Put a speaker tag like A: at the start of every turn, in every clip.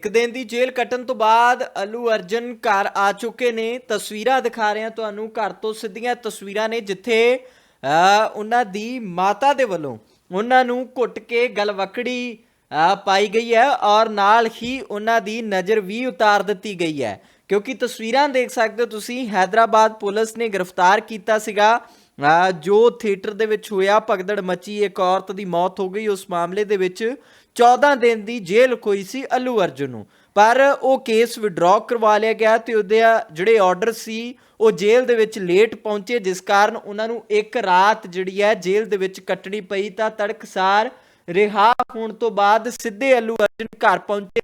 A: ਇੱਕ ਦਿਨ ਦੀ ਜੇਲ੍ਹ ਕੱਟਣ ਤੋਂ ਬਾਅਦ ਅਲੂ ਅਰਜਨ ਘਰ ਆ ਚੁੱਕੇ ਨੇ। ਤਸਵੀਰਾਂ ਦਿਖਾ ਰਹੇ ਹਾਂ ਤੁਹਾਨੂੰ। ਘਰ ਤੋਂ ਸਿੱਧੀਆਂ ਤਸਵੀਰਾਂ ਨੇ ਜਿੱਥੇ ਉਹਨਾਂ ਦੀ ਮਾਤਾ ਦੇ ਵੱਲੋਂ ਉਹਨਾਂ ਨੂੰ ਘੁੱਟ ਕੇ ਗਲਵਕੜੀ ਪਾਈ ਗਈ ਹੈ ਔਰ ਨਾਲ ਹੀ ਉਹਨਾਂ ਦੀ ਨਜ਼ਰ ਵੀ ਉਤਾਰ ਦਿੱਤੀ ਗਈ ਹੈ। ਕਿਉਂਕਿ ਤਸਵੀਰਾਂ ਦੇਖ ਸਕਦੇ ਹੋ ਤੁਸੀਂ, ਹੈਦਰਾਬਾਦ ਪੁਲਿਸ ਨੇ ਗ੍ਰਿਫਤਾਰ ਕੀਤਾ ਸੀਗਾ। ਜੋ ਥੀਏਟਰ ਦੇ ਵਿੱਚ ਹੋਇਆ, ਭਗਦੜ ਮਚੀ, ਇੱਕ ਔਰਤ ਦੀ ਮੌਤ ਹੋ ਗਈ। ਉਸ ਮਾਮਲੇ ਦੇ ਵਿੱਚ 14 ਦਿਨ ਦੀ ਜੇਲ੍ਹ ਹੋਈ ਸੀ ਅਲੂ ਅਰਜੁਨ ਨੂੰ। ਪਰ ਉਹ ਕੇਸ ਵਿਡਰਾਅ ਕਰਵਾ ਲਿਆ ਗਿਆ ਤੇ ਉਹਦੇ ਜਿਹੜੇ ਆਰਡਰ ਸੀ, ਉਹ ਜੇਲ੍ਹ ਦੇ ਵਿੱਚ ਲੇਟ ਪਹੁੰਚੇ, ਜਿਸ ਕਾਰਨ ਉਹਨਾਂ ਨੂੰ ਇੱਕ ਰਾਤ ਜਿਹੜੀ ਹੈ ਜੇਲ੍ਹ ਦੇ ਵਿੱਚ ਕੱਟਣੀ ਪਈ ਤਾਂ ਤੜਕਸਾਰ ਰਿਹਾ। ਹੋਣ ਤੋਂ ਬਾਅਦ ਸਿੱਧੇ ਅਲੂ ਅਰਜੁਨ ਘਰ ਪਹੁੰਚੇ।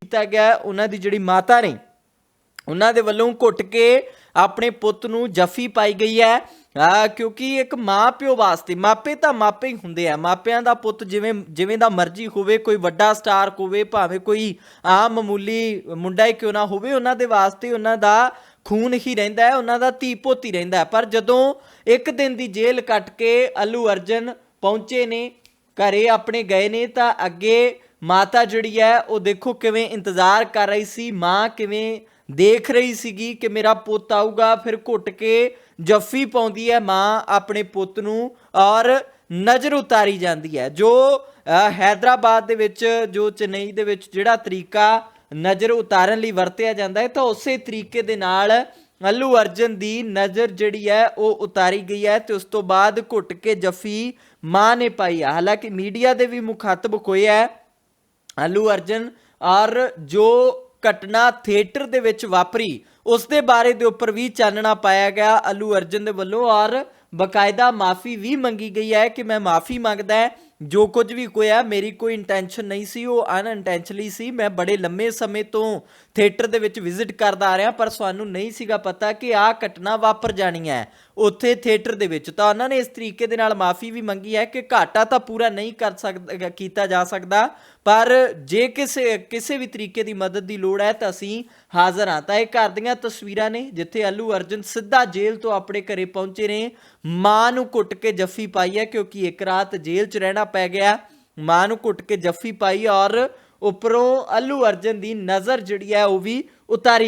A: ਕੀਤਾ ਗਿਆ, ਉਹਨਾਂ ਦੀ ਜਿਹੜੀ ਮਾਤਾ ਨੇ ਉਹਨਾਂ ਦੇ ਵੱਲੋਂ ਘੁੱਟ ਕੇ ਆਪਣੇ ਪੁੱਤ ਨੂੰ ਜੱਫੀ ਪਾਈ ਗਈ ਹੈ। ਆ, ਕਿਉਂਕਿ ਇੱਕ ਮਾਂ ਪਿਓ ਵਾਸਤੇ, ਮਾਪੇ ਤਾਂ ਮਾਪੇ ਹੀ ਹੁੰਦੇ ਆ। ਮਾਪਿਆਂ ਦਾ ਪੁੱਤ ਜਿਵੇਂ ਜਿਵੇਂ ਦਾ ਮਰਜ਼ੀ ਹੋਵੇ, ਕੋਈ ਵੱਡਾ ਸਟਾਰ ਹੋਵੇ, ਭਾਵੇਂ ਕੋਈ ਆਮ ਮਾਮੂਲੀ ਮੁੰਡਾ ਹੀ ਕਿਉਂ ਨਾ ਹੋਵੇ, ਉਹਨਾਂ ਦੇ ਵਾਸਤੇ ਉਹਨਾਂ ਦਾ ਖੂਨ ਹੀ ਰਹਿੰਦਾ ਹੈ, ਉਹਨਾਂ ਦਾ ਧੀ ਪੋਤੀ ਰਹਿੰਦਾ ਪਰ ਜਦੋਂ ਇੱਕ ਦਿਨ ਦੀ ਜੇਲ੍ਹ ਕੱਟ ਕੇ ਅਲੂ ਅਰਜਨ ਪਹੁੰਚੇ ਨੇ, ਘਰੇ ਆਪਣੇ ਗਏ ਨੇ, ਤਾਂ ਅੱਗੇ ਮਾਤਾ ਜਿਹੜੀ ਹੈ ਉਹ ਦੇਖੋ ਕਿਵੇਂ ਇੰਤਜ਼ਾਰ ਕਰ ਰਹੀ ਸੀ ਮਾਂ ਕਿਵੇਂ ਦੇਖ ਰਹੀ ਸੀਗੀ ਕਿ ਮੇਰਾ ਪੁੱਤ ਆਊਗਾ ਫਿਰ ਘੁੱਟ ਕੇ ਜੱਫੀ ਪਾਉਂਦੀ ਹੈ ਮਾਂ ਆਪਣੇ ਪੁੱਤ ਨੂੰ ਔਰ ਨਜ਼ਰ ਉਤਾਰੀ ਜਾਂਦੀ ਹੈ। ਜੋ ਅ, ਹੈਦਰਾਬਾਦ ਦੇ ਵਿੱਚ ਜੋ ਚੇਨਈ ਦੇ ਵਿੱਚ ਜਿਹੜਾ ਤਰੀਕਾ ਨਜ਼ਰ ਉਤਾਰਨ ਲਈ ਵਰਤਿਆ ਜਾਂਦਾ ਹੈ ਤਾਂ ਉਸੇ ਤਰੀਕੇ ਦੇ ਨਾਲ ਅੱਲੂ ਅਰਜਨ ਦੀ ਨਜ਼ਰ ਜਿਹੜੀ ਹੈ ਉਹ ਉਤਾਰੀ ਗਈ ਹੈ ਤੇ ਉਸ ਤੋਂ ਬਾਅਦ ਘੁੱਟ ਕੇ ਜੱਫੀ ਮਾਂ ਨੇ ਪਾਈ ਹੈ। ਹਾਲਾਂਕਿ ਮੀਡੀਆ ਦੇ ਵੀ ਮੁਖਾਤਬ ਹੋਏ ਹੈ ਅਲੂ ਅਰਜਨ ਔਰ ਜੋ ਘਟਨਾ ਥੀਏਟਰ ਦੇ ਵਿੱਚ ਵਾਪਰੀ, ਉਸ ਦੇ ਬਾਰੇ ਦੇ ਉੱਪਰ ਵੀ ਚਾਨਣਾ ਪਾਇਆ ਗਿਆ ਅੱਲੂ ਅਰਜਨ ਦੇ ਵੱਲੋਂ ਔਰ ਬਕਾਇਦਾ ਮਾਫੀ ਵੀ ਮੰਗੀ ਗਈ ਹੈ ਕਿ ਮੈਂ ਮਾਫੀ ਮੰਗਦਾ ਜੋ ਕੁਝ ਵੀ ਹੋਇਆ, ਮੇਰੀ ਕੋਈ ਇੰਟੈਂਸ਼ਨ ਨਹੀਂ ਸੀ, ਉਹ ਅਨਇੰਟੈਂਸ਼ਨਲੀ ਸੀ। ਮੈਂ ਬੜੇ ਲੰਮੇ ਸਮੇਂ ਤੋਂ ਥੀਏਟਰ ਦੇ ਵਿੱਚ ਵਿਜ਼ਿਟ ਕਰਦਾ ਆ ਰਿਹਾ, ਪਰ ਸਾਨੂੰ ਨਹੀਂ ਸੀਗਾ ਪਤਾ ਕਿ ਆਹ ਘਟਨਾ ਵਾਪਰ ਜਾਣੀ ਹੈ ਉੱਥੇ ਥੀਏਟਰ ਦੇ ਵਿੱਚ। ਤਾਂ ਉਹਨਾਂ ਨੇ ਇਸ ਤਰੀਕੇ ਦੇ ਨਾਲ ਮਾਫੀ ਵੀ ਮੰਗੀ ਹੈ ਕਿ ਘਾਟਾ ਤਾਂ ਪੂਰਾ ਨਹੀਂ ਕਰ ਸਕਦਾ ਕੀਤਾ ਜਾ ਸਕਦਾ, ਪਰ ਜੇ ਕਿਸੇ ਕਿਸੇ ਵੀ ਤਰੀਕੇ ਦੀ ਮਦਦ ਦੀ ਲੋੜ ਹੈ ਤਾਂ ਅਸੀਂ ਹਾਜ਼ਰ ਹਾਂ। ਤਾਂ ਇਹ ਘਰ ਦੀਆਂ ਤਸਵੀਰਾਂ ਨੇ, ਜਿੱਥੇ ਅੱਲੂ ਅਰਜਨ ਸਿੱਧਾ ਜੇਲ੍ਹ ਤੋਂ ਆਪਣੇ ਘਰੇ ਪਹੁੰਚੇ ਨੇ। ਮਾਂ ਨੂੰ ਕੁੱਟ ਕੇ ਜੱਫੀ ਪਾਈ ਹੈ, ਕਿਉਂਕਿ ਇੱਕ ਰਾਤ ਜੇਲ੍ਹ 'ਚ ਰਹਿਣਾ ਪੈ ਗਿਆ। ਮਾਂ ਨੂੰ ਘੁੱਟ ਕੇ ਜੱਫੀ ਪਾਈ ਔਰ ਉੱਪਰੋਂ ਅੱਲੂ ਅਰਜਨ ਦੀ ਨਜ਼ਰ ਜਿਹੜੀ ਹੈ ਉਹ ਵੀ ਉਤਾਰੀ।